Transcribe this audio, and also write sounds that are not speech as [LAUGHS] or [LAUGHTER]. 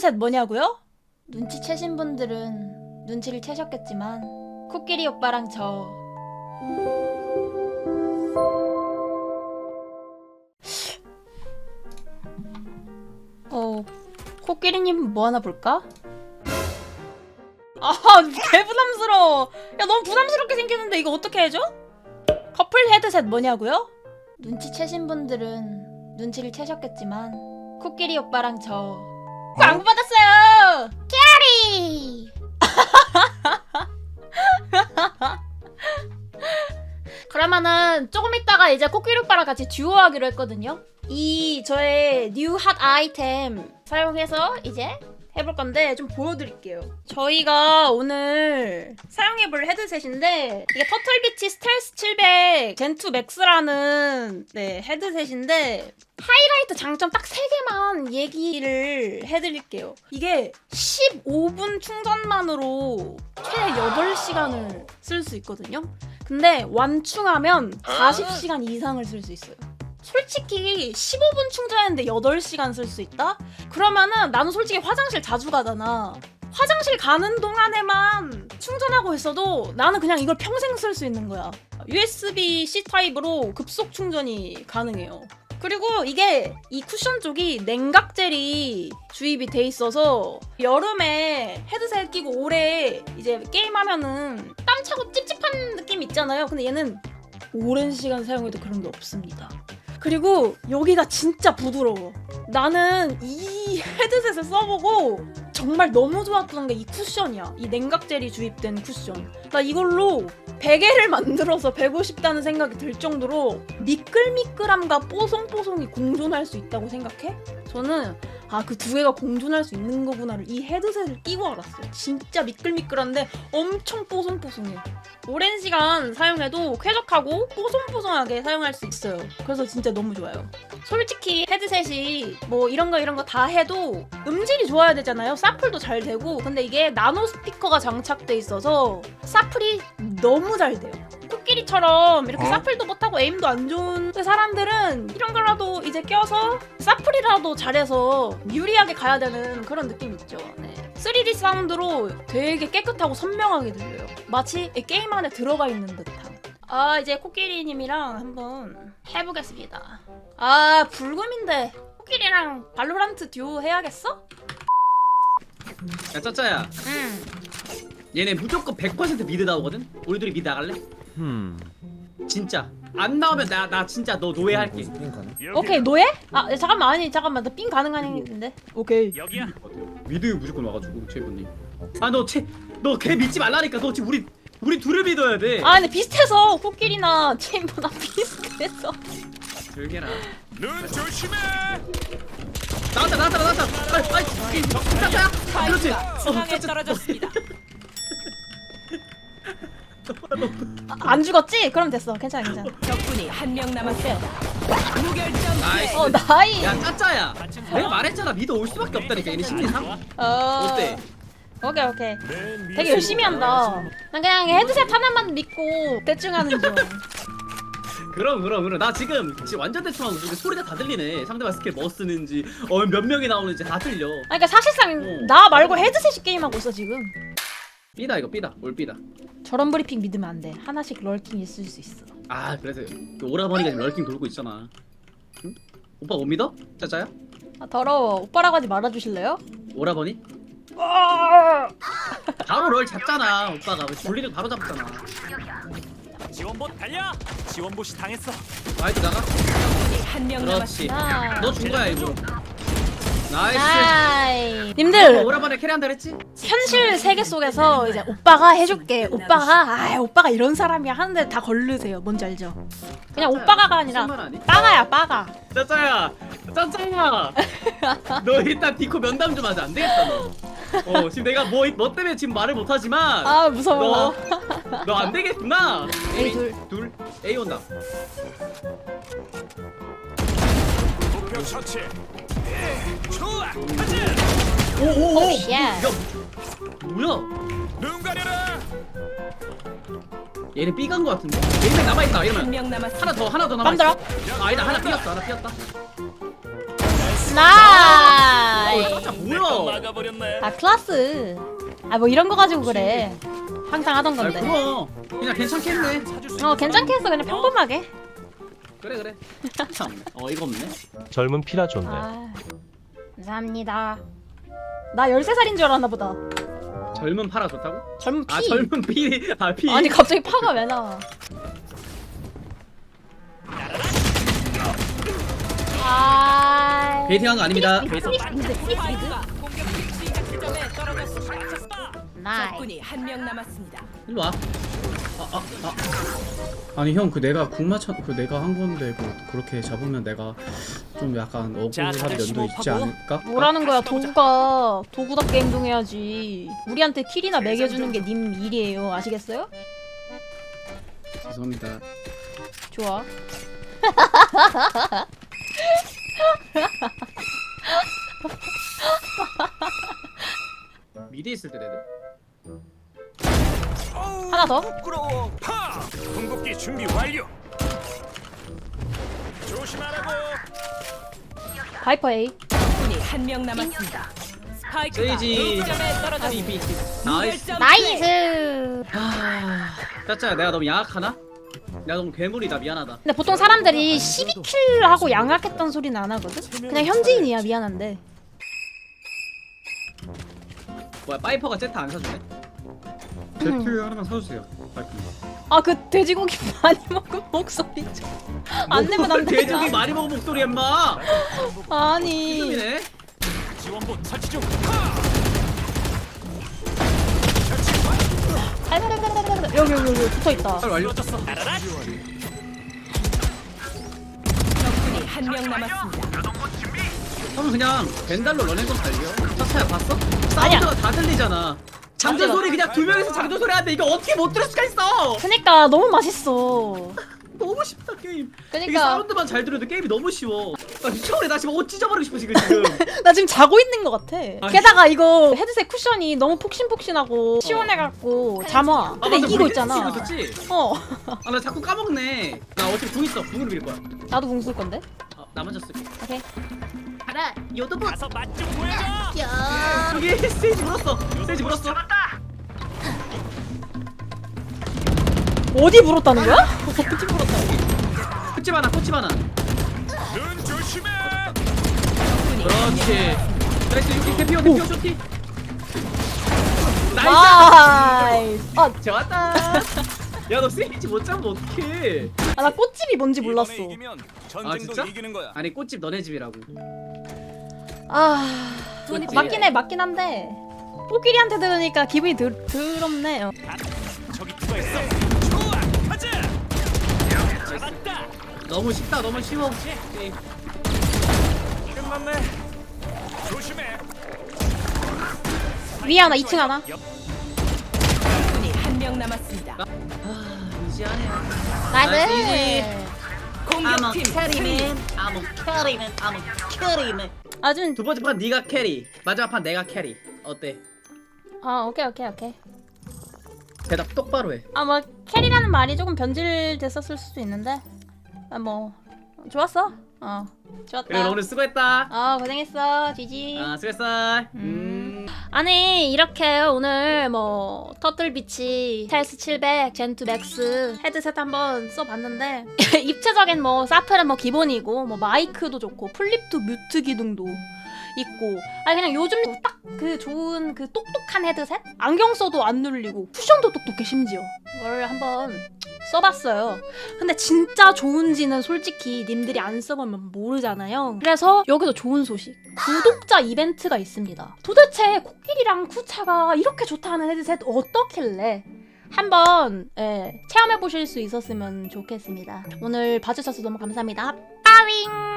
헤드셋 뭐냐고요? 눈치채신 분들은 눈치를 채셨겠지만 코끼리 오빠랑 저 어, 코끼리님 뭐 하나 볼까? 아, 개 부담스러워. 야, 너무 부담스럽게 생겼는데 이거 어떻게 해줘? 커플 헤드셋 뭐냐고요? 눈치채신 분들은 눈치를 채셨겠지만 코끼리 오빠랑 저 광고 받았어요. 캐리. [LAUGHS] 그러면은 조금 있다가 이제 코끼리 오빠랑 같이 듀오 하기로 했거든요. 이 저의 뉴 핫 아이템 사용해서 이제 해볼 건데 좀 보여드릴게요. 저희가 오늘 사용해볼 헤드셋인데 이게 터틀비치 스텔스 700 젠2 맥스라는 네, 헤드셋인데 하이라이트 장점 딱 3개만 얘기를 해드릴게요. 이게 15분 충전만으로 최대 8시간을 쓸 수 있거든요. 근데 완충하면 40시간 이상을 쓸 수 있어요. 솔직히 15분 충전했는데 8시간 쓸 수 있다? 그러면은 나는 솔직히 화장실 자주 가잖아. 화장실 가는 동안에만 충전하고 있어도 나는 그냥 이걸 평생 쓸 수 있는 거야. USB-C 타입으로 급속 충전이 가능해요. 그리고 이게 이 쿠션 쪽이 냉각 젤이 주입이 돼 있어서 여름에 헤드셋 끼고 오래 이제 게임하면은 땀 차고 찝찝한 느낌 있잖아요. 근데 얘는 오랜 시간 사용해도 그런 게 없습니다. 그리고 여기가 진짜 부드러워. 나는 이 헤드셋을 써보고 정말 너무 좋았던 게 이 쿠션이야. 이 냉각젤이 주입된 쿠션. 나 이걸로 베개를 만들어서 베고 싶다는 생각이 들 정도로 미끌미끌함과 뽀송뽀송이 공존할 수 있다고 생각해? 저는 아 그 두 개가 공존할 수 있는 거구나를 이 헤드셋을 끼고 알았어요. 진짜 미끌미끌한데 엄청 뽀송뽀송해. 오랜 시간 사용해도 쾌적하고 뽀송뽀송하게 사용할 수 있어요. 그래서 진짜 너무 좋아요. 솔직히 헤드셋이 뭐 이런 거 이런 거 다 해도 음질이 좋아야 되잖아요. 사플도 잘 되고 근데 이게 나노 스피커가 장착돼 있어서 사플이 너무 잘 돼요. 코끼리처럼 이렇게 사플도 못하고 에임도 안 좋은 사람들은 이런 거라도 이제 껴서 사플이라도 잘해서 유리하게 가야 되는 그런 느낌 있죠. 네. 3D 사운드로 되게 깨끗하고 선명하게 들려요. 마치 게임 안에 들어가 있는 듯한. 아 이제 코끼리님이랑 한번 해보겠습니다. 아 불금인데 코끼리랑 발로란트 듀오 해야겠어? 야 짜짜야 응. 얘네 무조건 100% 미드 나오거든? 우리 둘이 미드 나갈래? 음. 진짜 안 나오면 나 나 진짜 너 노예할게 오케이 노예? 아 잠깐만 아니 잠깐만 나 삥 가능한데. 오케이. 여기야. 미드 무조건 와가지고 최군님 아너너걔 믿지 말라니까 너 지금 우리 우리 둘을 믿어야 돼 아 근데 비슷해서 코끼리나 체인버나 [LAUGHS] 비슷해서. 들게라 눈 조심해. 나왔다 나왔다 나왔다 아이 아이 짜짜야 그렇지 어 중앙에 짜짜 떨어졌습니다. [LAUGHS] 아, 안 죽었지? 그럼 됐어. 괜찮아 괜찮아. 적군이 한 명 남았습니다. 무결점 나이스 어 나이. 야 짜짜야 내가 말했잖아 미드 올 수밖에 없다니까 얘네 심리상 어. 어때? 오케이 오케이. 되게 열심히 한다. 난 그냥 헤드셋 하나만 믿고 대충 하는 중. [LAUGHS] 그럼 그럼 그럼 나 지금 지금 완전 대충 하고 있는데 소리가 다 들리네 상대방 스킬 뭐 쓰는지 어 몇 명이 나오는지 다 들려 아니, 그러니까 사실상 어. 나 말고 헤드셋이 게임하고 있어 지금. 삐다 이거 삐다 올 삐다 저런 브리핑 믿으면 안 돼. 하나씩 럴킹 있을 수 있어. 아 그래서 그 오라버니가 지금 럴킹 돌고 있잖아 응? 오빠 못 믿어? 짜짜야? 아 더러워. 오빠라고 하지 말아주실래요? 오라버니? 바로 럴 잡잖아 오빠가 볼리를 바로 잡잖아 지원봇 달려. 지원봇이 당했어. 아이도 나가 한 명 그렇지 남았습니다. 나. 너준 거야 일부러 나이스 나이. 어, 님들 오라버니 캐리한다 그랬지? 현실 세계 속에서 이제 오빠가 해줄게. 오빠가 아 오빠가 이런 사람이야 하는데 다 걸르세요. 뭔지 알죠? 그냥 짜짜야, 오빠가가 아니라 무슨 말 아니? 빠가야 빠가. 짜짜야 짜짜야 [LAUGHS] 너 일단 디코 면담 좀 하자 안 되겠다 너 어 지금 내가 뭐, 뭐 때문에 지금 말을 못하지만 아 무서워. 너 안 되겠구나 A 둘. 둘 A 온다 목표 처치. 오오 오. 야 뭐야 눈 가려라. 얘는 삐간 거 같은데 얘는 남아있다 한 이러면 명 남았습니다. 하나 더 하나 더빰 남아있어 들어. 아, 아니다 하나 삐었다 하나 삐었다 나이. 어 짜짜 뭐야 잘라버렸네. 아 클라스. 아 뭐 이런 거 가지고 그래. 항상 하던 아 건데. 그거 그냥 괜찮겠네. 어 괜찮게 했어 그냥 평범하게. 그래 그래. [LAUGHS] 참 어이가 없네. 젊은 피라 좋네. 아 감사합니다. 나 13살인 줄 알았나 보다. 젊은 파라 좋다고? 젊은 피. 아 젊은 피. 아 피. 아니 갑자기 파가 왜 나와? 아. 베이팅한 거 아닙니다. 피닉스, 베이팅. 공격팀 시작 떨어졌습니다. 나이. 적군이 한 명 남았습니다. 일로 와. 아, 아, 아. 아니 형 그 내가 궁 맞춰 그 내가 한 건데 그 그렇게 잡으면 내가 좀 약간 자, 억울한 면도 있지. 않을까? 뭐라는 거야 도구가 도구답게 행동해야지. 우리한테 킬이나 매겨주는 게 님 일이에요. 아시겠어요? 죄송합니다. 좋아. 미드 있을 때 내들. 하나 더. 부끄러워. 파. 궁극기 준비 완료. 조심하라고. 바이퍼 A. 적군이 한 명 남았습니다. 스파이크가 세이지. 떨어졌습니다. 나이스. 무결점 나이스. 아, 짜짜 내가 너무 양악하나? 내가 너무 괴물이다 미안하다. 근데 보통 사람들이 12킬 하고 양악했던 소리는 안 하거든. 그냥 현지인이야 미안한데. 뭐야 파이퍼가 제트 안 사주네? 제트 하나만 사주세요. 파이퍼. 아그 돼지고기 [LAUGHS] 많이 먹은 목소리 좀. 안 내면 안 돼. 돼지고기 많이 먹은 목소리 엄마. 아니. 이놈이네. 지원봇 설치 중. 파. 여기 여기 여기 붙어 있다. 빨리 완료. 이루어졌어. 알아라. 적군이 한 명 남았습니다. 형은 그냥 벤달로 런앤건 달려. 차차야 봤어? 사운드가 다 들리잖아. 장전. 소리 그냥 두 명이서 장전 소리 하는데 이거 어떻게 못 들을 수가 있어? 그니까 너무 맛있어. [LAUGHS] 너무 쉽다 게임. 이게 그니까 사운드만 잘 들어도 게임이 너무 쉬워. 나 미쳐버려 나 지금 옷 찢어버리고 싶어 지금 지금. [LAUGHS] 나 지금 자고 있는 것 같아. 아니. 게다가 이거 헤드셋 쿠션이 너무 폭신폭신하고 시원해갖고 잠 와. 근데 맞아, 이기고 우리 있잖아. 있었지? 어. 아 나 자꾸 까먹네. 나 어차피 궁 있어. 궁으로 밀 거야. 나도 궁쓸 건데. 아, 나 먼저 쓸게. 오케이. 가라. 요도보. 가서 맛 좀 보여줘. 여기 스테이지 물었어. 스테이지 물었어. 어디 물었다는 거야? 어디 물었다고? 코치 하나. 코치 하나. 눈 조심해. 그렇지. 나이스 유키 대피어 대피어 쇼티. 나이스. 나이스. 아, 좋았다. 야너 스테이지 못 잡으면 어떡해. 아, 나 꽃집이 뭔지 몰랐어. 아, 진짜? 이기는 거야. 아니 꽃집 너네 집이라고. 아, 꽃집. 맞긴 해, 맞긴 한데. 뽀끼리한테 들으니까 기분이 드, 더럽네. 어. 저기 누가 있어? 좋아. 가자. 잡았다. 너무 쉽다. 너무 쉬워. 게임. 끝났네. 조심해. 위에 하나, 2층 하나. 옆 적군이 한 명 남았습니다. 아 이지하네요. 나이스. 이지. 공격팀 승리. 아무 캐리맨. 아무 캐리맨. 아준 두 번째 판 네가 캐리. 마지막 판 내가 캐리. 어때? 아, 오케이, 오케이, 오케이. 대답 똑바로 해. 아, 뭐 캐리라는 말이 조금 변질됐었을 수도 있는데. 아, 뭐 좋았어. 어, 좋았다. 그래 오늘 수고했다. 어, 고생했어, 지지. 아 수고했어. 음. 음. 아니 이렇게 오늘 뭐 터틀비치 텔스 700 젠투 맥스 헤드셋 한번 써봤는데 [LAUGHS] 입체적인 뭐 사플은 뭐 기본이고 뭐 마이크도 좋고 플립 투 뮤트 기능도 있고. 아니 그냥 요즘 딱 그 좋은 그 똑똑한 헤드셋? 안경 써도 안 눌리고 쿠션도 똑똑해 심지어. 이걸 한번 써봤어요 근데 진짜 좋은지는 솔직히 님들이 안 써보면 모르잖아요 그래서 여기서 좋은 소식 구독자 이벤트가 있습니다. 도대체 코끼리랑 쿠차가 이렇게 좋다는 헤드셋 어떻길래? 한번 예, 체험해 보실 수 있었으면 좋겠습니다. 오늘 봐주셔서 너무 감사합니다. 빠윙!